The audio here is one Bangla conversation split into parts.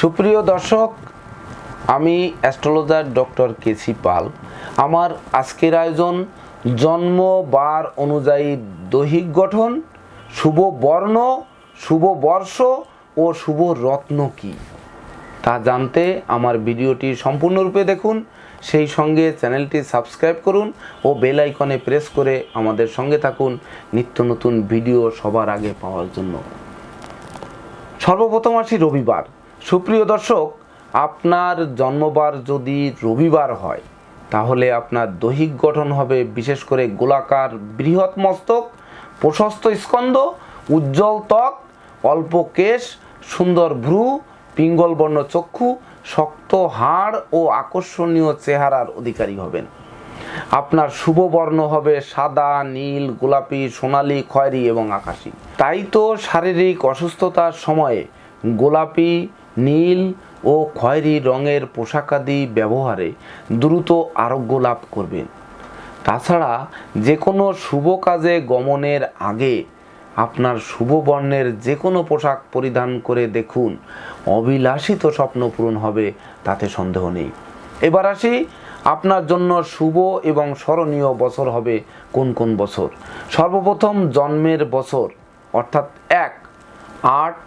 সুপ্রিয় দর্শক, আমি অ্যাস্ট্রোলজার ডক্টর কে কেসি পাল। আমার আজকের আয়োজন জন্ম বার অনুযায়ী দৈহিক গঠন, শুভ বর্ণ, শুভ বর্ষ ও শুভ রত্ন কী। তা জানতে আমার ভিডিওটি সম্পূর্ণরূপে দেখুন। সেই সঙ্গে চ্যানেলটি সাবস্ক্রাইব করুন ও বেল আইকনে প্রেস করে আমাদের সঙ্গে থাকুন। নিত্য নতুন ভিডিও সবার আগে পাওয়ার জন্য। সর্বপ্রথম আসি রবিবার। সুপ্রিয় দর্শক, আপনার জন্মবার যদি রবিবার হয়, তাহলে আপনার দৈহিক গঠন হবে বিশেষ করে গোলাকার বৃহৎ মস্তক, প্রশস্ত স্কন্দ উজ্জ্বল ত্বক, অল্প কেশ, সুন্দর ভ্রু পিঙ্গলবর্ণ চক্ষু, শক্ত হাড় ও আকর্ষণীয় চেহারার অধিকারী হবেন। আপনার শুভ বর্ণ হবে সাদা, নীল, গোলাপি, সোনালি, খয়েরি এবং আকাশী। তাই তো শারীরিক অসুস্থতার সময়ে গোলাপি, নীল ও খয়েরি রঙের পোশাকাদি ব্যবহারে দ্রুত আরোগ্য লাভ করবেন। তাছাড়া যে কোনো শুভ কাজে গমনের আগে আপনার শুভ বর্ণের যে কোনো পোশাক পরিধান করে দেখুন। অবিলাসিত স্বপ্ন পূরণ হবে, তাতে সন্দেহ নেই। এবার আসি, আপনার জন্য শুভ এবং স্মরণীয় বছর হবে কোন কোন বছর? সর্বপ্রথম জন্মের বছর, অর্থাৎ এক, আট,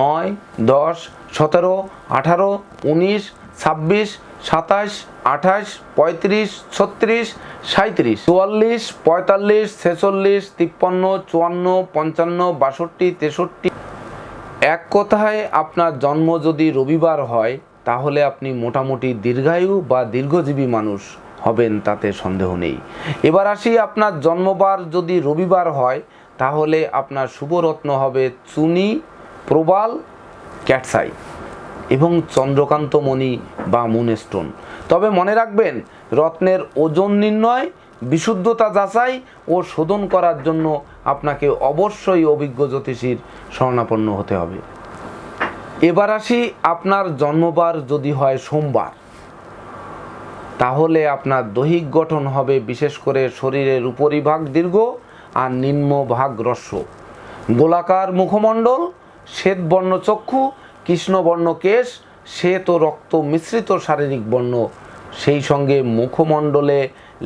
নয়, দশ, সতেরো, আঠারো, উনিশ, ছাব্বিশ, সাতাশ আঠাশ, পঁয়ত্রিশ, ছত্রিশ সাঁত্রিশ চুয়াল্লিশ, পঁয়তাল্লিশ, ছেচল্লিশ, তিপ্পান্ন, চুয়ান্ন, পঞ্চান্ন, বাষট্টি, তেষট্টি। এক কথায় আপনার জন্ম যদি রবিবার হয়, তাহলে আপনি মোটামুটি দীর্ঘায়ু বা দীর্ঘজীবী মানুষ হবেন, তাতে সন্দেহ নেই। এবার আসি আপনার জন্মবার যদি রবিবার হয়, তাহলে আপনার শুভরত্ন হবে চুনি, প্রবাল, ক্যাটসাই। এবং চন্দ্রকান্তমণি বা মুনস্টোন। তবে মনে রাখবেন, রত্নের ওজন নির্ণয়, বিশুদ্ধতা যাচাই ও শোধন করার জন্য আপনাকে অবশ্যই অভিজ্ঞ জ্যোতিষীর শরণাপন্ন হতে হবে। এবার আসি আপনার জন্মবার যদি হয় সোমবার। তাহলে আপনার দৈহিক গঠন হবে বিশেষ করে শরীরের উপরিভাগ দীর্ঘ আর নিম্ন ভাগ হ্রস্ব গোলাকার মুখমণ্ডল, শ্বেতবর্ণ চক্ষু কৃষ্ণবর্ণ কেশ ও রক্ত মিশ্রিত শারীরিক বর্ণ, সেই সঙ্গে মুখমণ্ডলে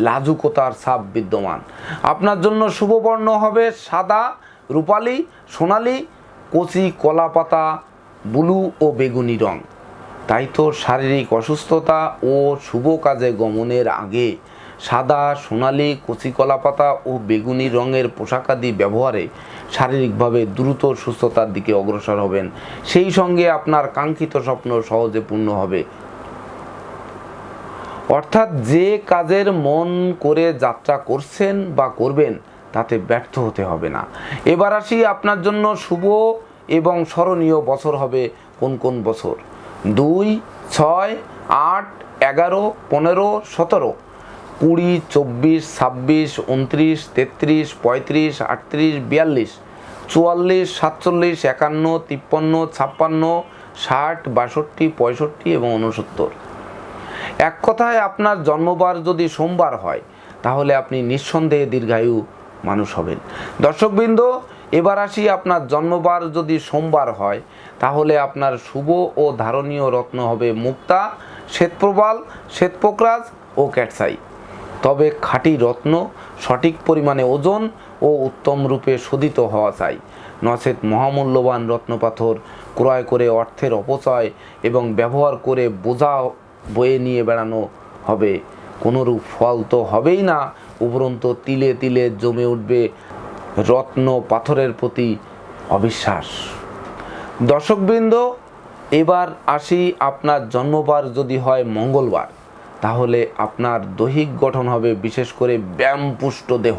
লাজুকতার ছাপ বিদ্যমান। আপনার জন্য শুভ বর্ণ হবে সাদা, রূপালি, সোনালি, কচি কলাপাতা, ব্লু ও বেগুনি রং। তাই তো শারীরিক অসুস্থতা ও শুভ কাজে গমনের আগে সাদা, সোনালি, কচি কলাপাতা ও বেগুনি রঙের পোশাকাদি ব্যবহারে শারীরিকভাবে দ্রুত সুস্থতার দিকে অগ্রসর হবেন। সেই সঙ্গে আপনার কাঙ্ক্ষিত স্বপ্ন সহজে পূর্ণ হবে। অর্থাৎ যে কাজের মন করে যাত্রা করছেন বা করবেন, তাতে ব্যর্থ হতে হবে না। এবার আসি আপনার জন্য শুভ এবং স্মরণীয় বছর হবে কোন কোন বছর? দুই, ছয়, আট, এগারো, পনেরো, সতেরো। কুড়ি, চব্বিশ, ছাব্বিশ উনত্রিশ তেত্রিশ, পঁয়ত্রিশ, আটত্রিশ, বিয়াল্লিশ, চুয়াল্লিশ, সাতচল্লিশ, একান্ন, তিপ্পান্ন, ছাপ্পান্ন, ষাট, বাষট্টি, পঁয়ষট্টি এবং উনসত্তর এক কথায় আপনার জন্মবার যদি সোমবার হয়, তাহলে আপনি নিঃসন্দেহে দীর্ঘায়ু মানুষ হবেন। দর্শকবৃন্দ, এবার আসি আপনার জন্মবার যদি সোমবার হয়, তাহলে আপনার শুভ ও ধারণীয় রত্ন হবে মুক্তা, শ্বেতপ্রবাল শ্বেতপোকরাজ ও ক্যাটসাই। তবে খাঁটি রত্ন, সঠিক পরিমাণে ওজন ও উত্তম রূপে শোধিত হওয়া চাই। নচেত মহামূল্যবান রত্নপাথর ক্রয় করে অর্থের অপচয় এবং ব্যবহার করে বোঝা বয়ে নিয়ে বেড়ানো হবে। কোনোরূপ ফল তো হবেই না, উপরন্ত তিলে তিলে জমে উঠবে রত্ন পাথরের প্রতি অবিশ্বাস। দর্শকবৃন্দ, এবার আসি আপনার জন্মবার যদি হয় মঙ্গলবার। তাহলে আপনার দৈহিক গঠন হবে বিশেষ করে ব্যায়ামপুষ্ট দেহ।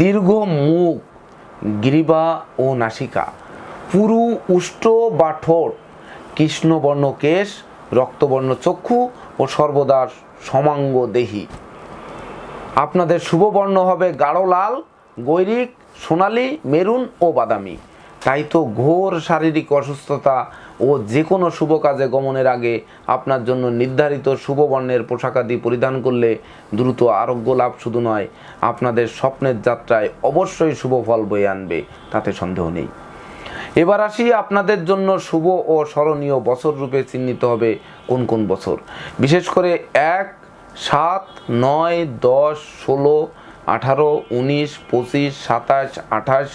দীর্ঘ মুখ, গ্রীবা ও নাসিকা, পুরু উষ্ট বা ঠোঁট, কৃষ্ণবর্ণ কেশ, রক্তবর্ণ চক্ষু ও সর্বদা সমাঙ্গ দেহি। আপনাদের শুভবর্ণ হবে গাঢ় লাল, গৈরিক, সোনালি, মেরুন ও বাদামি। তাই তো ঘোর শারীরিক অসুস্থতা ও যে কোনো শুভ কাজে গমনের আগে আপনার জন্য নির্ধারিত শুভ বর্ণের পোশাকাদি পরিধান করলে দ্রুত আরোগ্য লাভ শুধু নয়, আপনাদের স্বপ্নের যাত্রায় অবশ্যই শুভ ফল বয়ে আনবে, তাতে সন্দেহ নেই। এবার আসি আপনাদের জন্য শুভ ও স্মরণীয় বছর রূপে চিহ্নিত হবে কোন কোন বছর। বিশেষ করে এক, সাত, নয়, দশ, ষোলো, আঠারো, উনিশ, পঁচিশ, সাতাশ, আঠাশ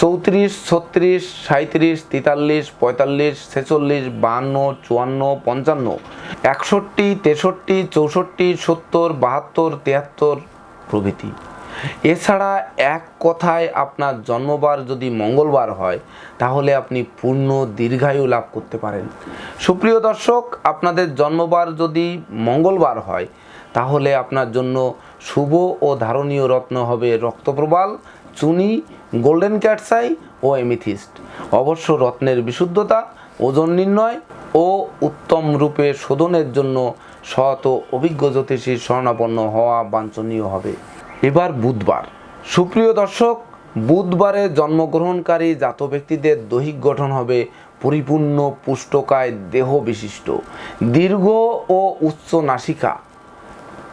চৌত্রিশ, ছত্রিশ সাঁত্রিশ তেতাল্লিশ, পঁয়তাল্লিশ, ছেচল্লিশ, বাহান্ন, চুয়ান্ন, পঞ্চান্ন। একষট্টি, তেষট্টি, চৌষট্টি, সত্তর, বাহাত্তর তিয়াত্তর প্রভৃতি। এছাড়া এক কথায় আপনার জন্মবার যদি মঙ্গলবার হয়, তাহলে আপনি পূর্ণ দীর্ঘায়ু লাভ করতে পারেন। সুপ্রিয় দর্শক, আপনাদের জন্মবার যদি মঙ্গলবার হয়, তাহলে আপনার জন্য শুভ ও ধারণীয় রত্ন হবে রক্তপ্রবাল। চুনি, গোল্ডেন ক্যাটসাই ও এমিথিস্ট। অবশ্য রত্নের বিশুদ্ধতা, ওজন নির্ণয় ও উত্তম রূপে শোধনের জন্য ও অভিজ্ঞ জ্যোতিষীর স্বর্ণাপন্ন হওয়া বাঞ্ছনীয় হবে। এবার বুধবার। সুপ্রিয় দর্শক, বুধবারে জন্মগ্রহণকারী জাত ব্যক্তিদের দৈহিক গঠন হবে পরিপূর্ণ পুষ্টকায় দেহ বিশিষ্ট। দীর্ঘ ও উচ্চ নাসিকা,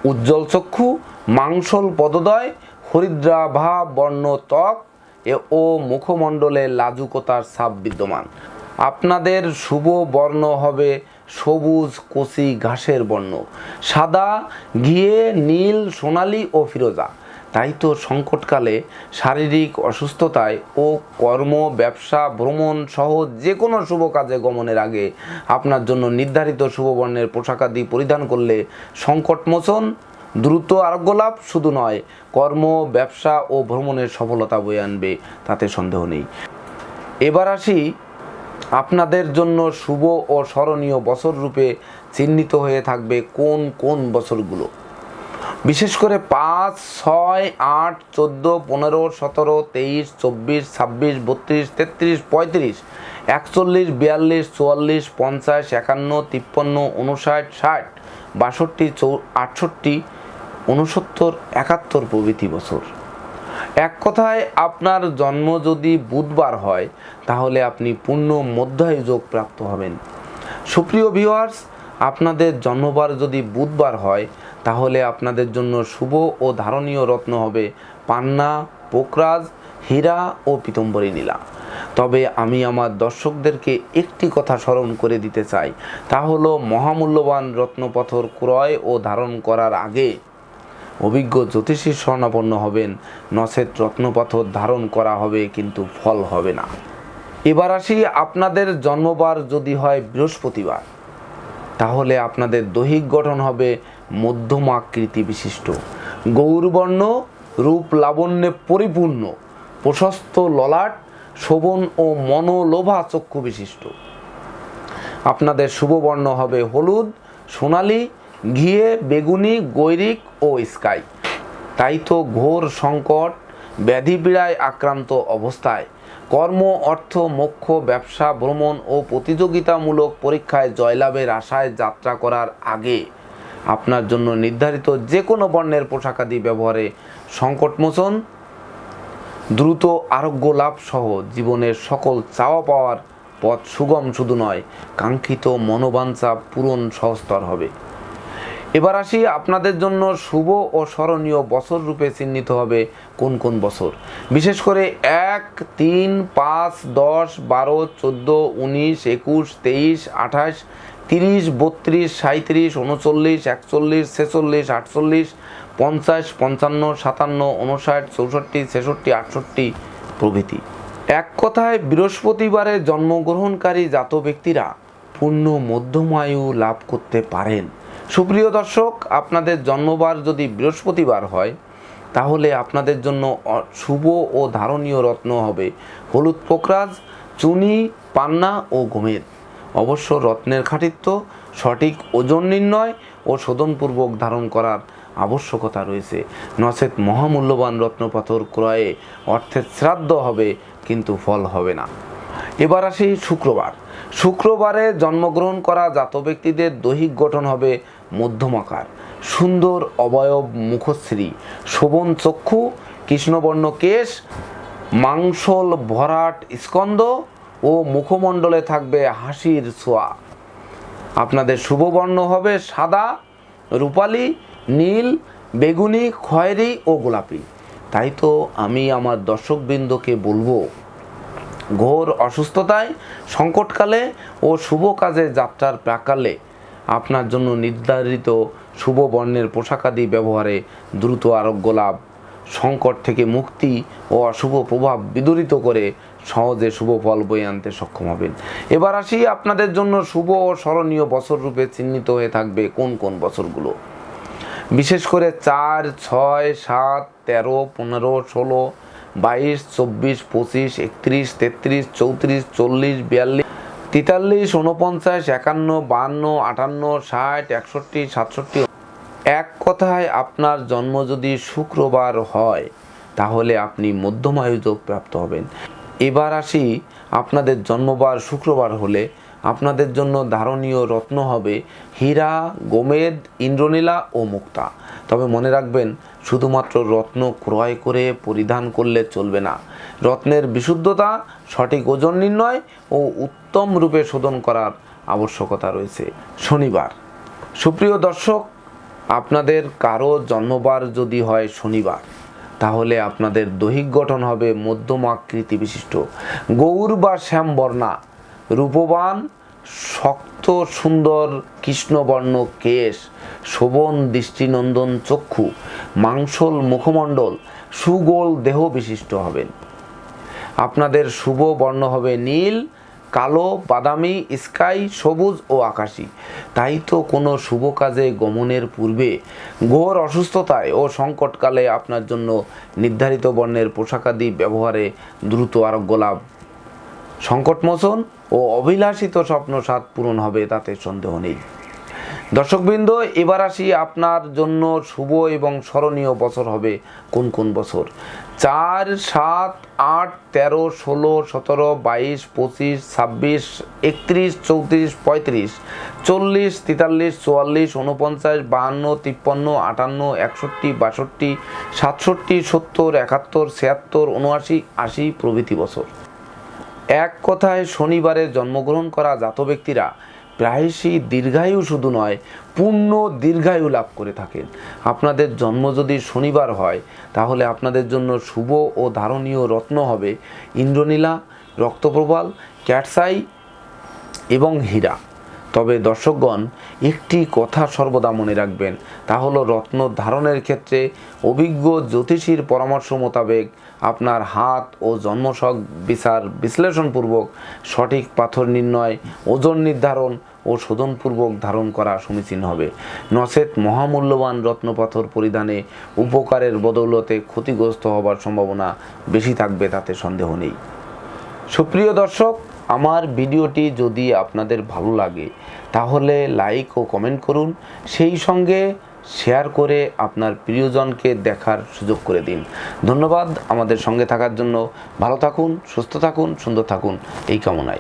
উজ্জ্বল চক্ষু, মাংসল পদদয় হরিদ্রাভা বর্ণ ত্বক ও মুখমণ্ডলে লাজুকতার ছাপ বিদ্যমান। আপনাদের শুভ বর্ণ হবে সবুজ কচি ঘাসের বর্ণ। সাদা, ঘিয়ে, নীল, সোনালী ও ফিরোজা। তাই তো সংকটকালে শারীরিক অসুস্থতায় ও কর্ম, ব্যবসা, ভ্রমণ সহ যে কোনো শুভ কাজে গমনের আগে আপনার জন্য নির্ধারিত শুভবর্ণের পোশাকাদি পরিধান করলে সংকটমোচন দ্রুত আরোগ্য লাভ শুধু নয়, কর্ম, ব্যবসা ও ভ্রমণের সফলতা বয়ে আনবে, তাতে সন্দেহ নেই। এবার আসি আপনাদের জন্য শুভ ও স্মরণীয় বছর রূপে চিহ্নিত হয়ে থাকবে কোন কোন বছরগুলো? বিশেষ করে পাঁচ, ছয়, আট, চোদ্দ, পনেরো, সতেরো, তেইশ, চব্বিশ, ছাব্বিশ, বত্রিশ, তেত্রিশ, পঁয়ত্রিশ, একচল্লিশ, বিয়াল্লিশ, চুয়াল্লিশ, পঞ্চাশ, একান্ন, তিপ্পান্ন উনষাট ষাট, বাষট্টি, চৌ, আটষট্টি উনসত্তর একাত্তর প্রভৃতি বছর। এক কথায়, আপনার জন্ম যদি বুধবার হয়, তাহলে আপনি পূর্ণ মধ্যায়ু যোগ প্রাপ্ত হবেন। সুপ্রিয় ভিউয়ার্স আপনাদের জন্মবার যদি বুধবার হয়, তাহলে আপনাদের জন্য শুভ ও ধারণীয় রত্ন হবে পান্না, পোকরাজ, হীরা ও পিতম্বরী নীলা। তবে আমি আমার দর্শকদেরকে একটি কথা স্মরণ করে দিতে চাই, তা হলো মহামূল্যবান রত্নপথর ক্রয় ও ধারণ করার আগে অভিজ্ঞ জ্যোতিষীর স্বর্ণাপন্ন হবেন। নচেত রত্নপাথর ধারণ করা হবে, কিন্তু ফল হবে না। এবার আসি আপনাদের জন্মবার যদি হয় বৃহস্পতিবার। তাহলে আপনাদের দৈহিক গঠন হবে মধ্যমাকৃতি বিশিষ্ট। গৌরবর্ণ, রূপ লাবণ্যে পরিপূর্ণ। প্রশস্ত ললাট, শোভন ও মনোলোভা চক্ষু বিশিষ্ট। আপনাদের শুভবর্ণ হবে হলুদ, সোনালি ঘিয়ে, বেগুনি, গৈরিক ও স্কাই। তাই তো ঘোর সংকট ব্যাধিপীড়ায় আক্রান্ত অবস্থায়। কর্ম, অর্থ, মোক্ষ, ব্যবসা, ভ্রমণ ও প্রতিযোগিতামূলক পরীক্ষায় জয়লাভের আশায় যাত্রা করার আগে আপনার জন্য নির্ধারিত যে কোনো বর্ণের পোশাকাদি ব্যবহারে সংকটমোচন, দ্রুত আরোগ্য লাভ সহ জীবনের সকল চাওয়া পাওয়ার পথ সুগম শুধু নয়, কাঙ্ক্ষিত মনোবাঞ্ছা পূরণ সহস্তর হবে। এবার আসি আপনাদের জন্য শুভ ও স্মরণীয় বছর রূপে চিহ্নিত হবে কোন কোন বছর? বিশেষ করে এক, তিন, পাঁচ, দশ, বারো, চোদ্দ, উনিশ, একুশ, তেইশ, আঠাশ, তিরিশ, বত্রিশ সাঁত্রিশ উনচল্লিশ, একচল্লিশ, ছেচল্লিশ, আটচল্লিশ, পঞ্চাশ, পঞ্চান্ন, সাতান্ন, উনষাট, চৌষট্টি, ছেষট্টি, আটষট্টি প্রভৃতি। এক কথায় বৃহস্পতিবারে জন্মগ্রহণকারী জাত ব্যক্তিরা পূর্ণ মধ্যমায়ু লাভ করতে পারেন। সুপ্রিয় দর্শক, আপনাদের জন্মবার যদি বৃহস্পতিবার হয়, তাহলে আপনাদের জন্য শুভ ও ধারণীয় রত্ন হবে হলুদ পোকরাজ চুনি, পান্না ও গোমেদ। অবশ্য রত্নের খাঁটিত্ব, সঠিক ওজন নির্ণয় ও শোধনপূর্বক ধারণ করার আবশ্যকতা রয়েছে। নচেত মহামূল্যবান রত্নপাথর ক্রয়ে অর্থের শ্রাদ্ধ হবে, কিন্তু ফল হবে না। এবার আসি শুক্রবার। শুক্রবারে জন্মগ্রহণ করা জাত ব্যক্তিদের দৈহিক গঠন হবে মধ্যমাকার, সুন্দর, অবয়ব, মুখশ্রী, শোভন চক্ষু, কৃষ্ণবর্ণ কেশ, মাংসল, ভরাট, স্কন্দ ও মুখমণ্ডলে থাকবে হাসির ছোঁয়া। আপনাদের শুভ বর্ণ হবে সাদা, রূপালি, নীল, বেগুনি, খয়েরি ও গোলাপি। তাই তো আমি আমার দর্শকবৃন্দকে বলব ঘোর অসুস্থতায় সংকটকালে ও শুভ কাজে যাত্রার প্রাকালে আপনার জন্য নির্ধারিত শুভ বর্ণের পোশাকাদি ব্যবহারে দ্রুত আরোগ্য লাভ। সংকট থেকে মুক্তি ও অশুভ প্রভাব বিদরিত করে সহজে শুভ ফল বয়ে আনতে সক্ষম হবেন। এবার আসি আপনাদের জন্য শুভ ও স্মরণীয় বছর রূপে চিহ্নিত হয়ে থাকবে কোন কোন বছরগুলো? বিশেষ করে চার, ছয়, সাত, তেরো, পনেরো, ষোলো বাইশ, চব্বিশ, পঁচিশ, একত্রিশ, তেত্রিশ, চৌত্রিশ, চল্লিশ, বিয়াল্লিশ, তেতাল্লিশ উনপঞ্চাশ একান্ন, বাহান্ন, আটান্ন, ষাট, একষট্টি, সাতষট্টি। এক কথায় আপনার জন্ম যদি শুক্রবার হয়, তাহলে আপনি মধ্যমায়ুযোগ প্রাপ্ত হবেন। এবার আসি আপনাদের জন্মবার শুক্রবার হলে আপনাদের জন্য ধারণীয় রত্ন হবে হীরা, গোমেদ, ইন্দ্রনীলা ও মুক্তা। তবে মনে রাখবেন, শুধুমাত্র রত্ন ক্রয় করে পরিধান করলে চলবে না। রত্নের বিশুদ্ধতা, সঠিক ওজন নির্ণয় ও উত্তম রূপে শোধন করার আবশ্যকতা রয়েছে। শনিবার। সুপ্রিয় দর্শক, আপনাদের কারও জন্মবার যদি হয় শনিবার, তাহলে আপনাদের দৈহিক গঠন হবে মধ্যম আকৃতি বিশিষ্ট। গৌর বা শ্যামবর্ণা রূপবান, শক্ত, সুন্দর, কৃষ্ণবর্ণ কেশ, শোভন দৃষ্টিনন্দন চক্ষু, মাংসল, মুখমণ্ডল, সুগোল দেহ বিশিষ্ট হবেন। আপনাদের শুভ বর্ণ হবে নীল, কালো, বাদামি, স্কাই, সবুজ ও আকাশী। তাই তো কোনো শুভ কাজে গমনের পূর্বে ঘোর অসুস্থতায় ও সংকটকালে আপনার জন্য নির্ধারিত বর্ণের পোশাকাদি ব্যবহারে দ্রুত আরোগ্য লাভ সংকটমোচন ও অভিলাষিত স্বপ্ন সাত পূরণ হবে, তাতে সন্দেহ নেই। দর্শকবৃন্দ, এবার আসি আপনার জন্য শুভ এবং স্মরণীয় বছর হবে কোন কোন বছর? চার, সাত, আট, তেরো, ষোলো, সতেরো, বাইশ, পঁচিশ, ছাব্বিশ, একত্রিশ, চৌত্রিশ, পঁয়ত্রিশ, চল্লিশ, তেতাল্লিশ, চুয়াল্লিশ উনপঞ্চাশ বাহান্ন, তিপ্পান্ন, আটান্ন, একষট্টি, বাষট্টি, সাতষট্টি, সত্তর, একাত্তর, ছিয়াত্তর উনআশি আশি প্রভৃতি বছর। এক কথায় শনিবারে জন্মগ্রহণ করা জাত ব্যক্তিরা প্রায়শই দীর্ঘায়ু শুধু নয়, পূর্ণ দীর্ঘায়ু লাভ করে থাকেন। আপনাদের জন্ম যদি শনিবার হয়, তাহলে আপনাদের জন্য শুভ ও ধারণীয় রত্ন হবে ইন্দ্রনীলা, রক্তপ্রবাল, ক্যাটসাই এবং হীরা। তবে দর্শকগণ, একটি কথা সর্বদা মনে রাখবেন, তা হলো রত্ন ধারণের ক্ষেত্রে অভিজ্ঞ জ্যোতিষীর পরামর্শ মোতাবেক আপনার হাত ও জন্মশক বিচার বিশ্লেষণপূর্বক সঠিক পাথর নির্ণয়, ওজন নির্ধারণ ও শোধনপূর্বক ধারণ করা সমীচীন হবে। নচেত মহামূল্যবান রত্নপাথর পরিধানে উপকারের বদৌলতে ক্ষতিগ্রস্ত হবার সম্ভাবনা বেশি থাকবে, তাতে সন্দেহ নেই। সুপ্রিয় দর্শক আমার ভিডিওটি যদি আপনাদের ভালো লাগে, তাহলে লাইক ও কমেন্ট করুন। সেই সঙ্গে শেয়ার করে আপনার প্রিয়জনকে দেখার সুযোগ করে দিন। ধন্যবাদ আমাদের সঙ্গে থাকার জন্য। ভালো থাকুন, সুস্থ থাকুন, সুন্দর থাকুন। এই কামনায়।